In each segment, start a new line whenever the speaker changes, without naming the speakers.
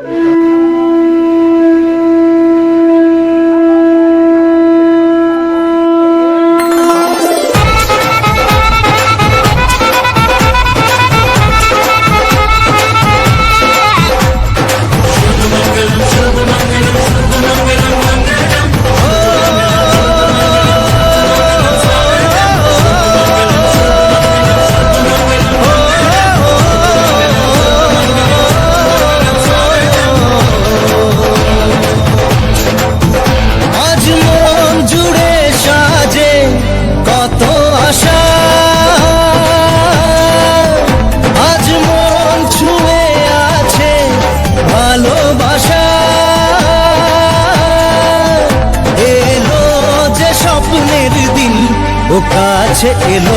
Yeah. কাছে এলো।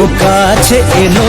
ও কাছে এলো।